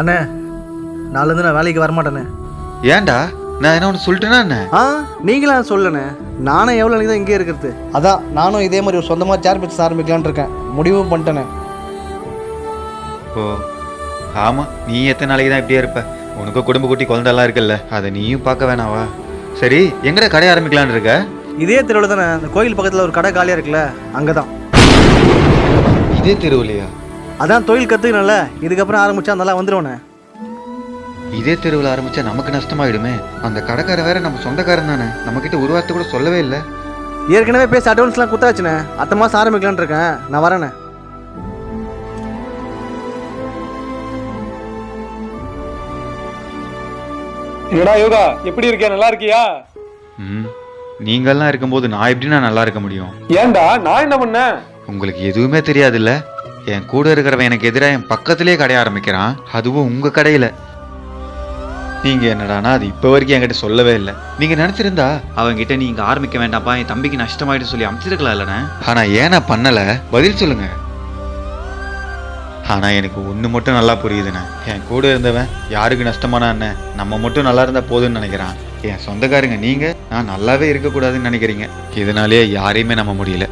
அண்ணே நாலுலேருந்து நான் வேலைக்கு வரமாட்டேண்ணே ஏன்டா? நான் என்ன ஒன்று சொல்லிட்டேனா என்ன? ஆ நீங்களாம் சொல்லண்ணே நானும் எவ்வளோ நாளைக்கு தான் இங்கே இருக்கிறது. அதான் நானும் இதே மாதிரி ஒரு சொந்தமாக சேர் பிடிச்சி ஆரம்பிக்கலான்னு இருக்கேன். முடிவும் பண்ணிட்டேனே. ஓ ஆமாம் நீ எத்தனை நாளைக்கு தான் இப்படியே இருப்ப? உனக்கு குடும்ப குட்டி குழந்தெல்லாம் இருக்குல்ல அதை நீயும் பார்க்க வேணாவா? சரி எங்கடா கடை ஆரம்பிக்கலான்னு இருக்க? இதே தெருவில் தானே அந்த கோயில் பக்கத்தில் ஒரு கடை காலியாக இருக்குல்ல அங்கே தான் இதே தெருவுலையா? அதான் தொழில் கற்றுக்கணும்ல இதுக்கப்புறம் ஆரம்பிச்சா நல்லா வந்துடுவேண்ணே இதே தெருவில் ஆரம்பிச்சா நமக்கு நஷ்டமாயிடுமே. அந்த கடைக்கார வேற நம்ம சொந்தக்காரன் தானே. நம்மக்கிட்ட ஒரு வார்த்தை கூட சொல்லவே இல்லை. ஏற்கனவே பேசி அட்வான்ஸ்லாம் குத்தாச்சுண்ணே அடுத்த மாதம் ஆரம்பிக்கலான்னு இருக்கேன். நான் வரேண்ணே. ஏடா யோகா எப்படி இருக்க நல்லா இருக்கியா? ம் நீங்கள்லாம் இருக்கும்போது நான் எப்படின்னா நல்லா இருக்க முடியும்? ஏன்டா நான் என்ன பண்ணேன்? உங்களுக்கு எதுவுமே தெரியாதுல்ல? என் கூட இருக்கிறவன் எனக்கு எதிராக என் பக்கத்திலே கடை ஆரம்பிக்கிறான். அதுவும் உங்கள் கடையில். நீங்கள் என்னடானா அது இப்போ வரைக்கும் என்கிட்ட சொல்லவே இல்லை. நீங்கள் நினச்சிருந்தா அவங்ககிட்ட நீங்கள் ஆரம்பிக்க வேண்டாம்ப்பா என் தம்பிக்கு நஷ்டமாயிட்டு சொல்லி அமைச்சிருக்கலாம் இல்லைண்ணே. ஆனால் ஏன் நான் பதில் சொல்லுங்க. ஆனால் எனக்கு ஒன்று மட்டும் நல்லா புரியுதுண்ணே. என் கூட இருந்தவன் யாருக்கு நஷ்டமான அண்ணன் நம்ம மட்டும் நல்லா இருந்தால் போதும்னு நினைக்கிறான். என் சொந்தக்காரங்க நீங்கள் நான் நல்லாவே இருக்கக்கூடாதுன்னு நினைக்கிறீங்க. இதனாலேயே யாரையுமே நம்ப முடியல.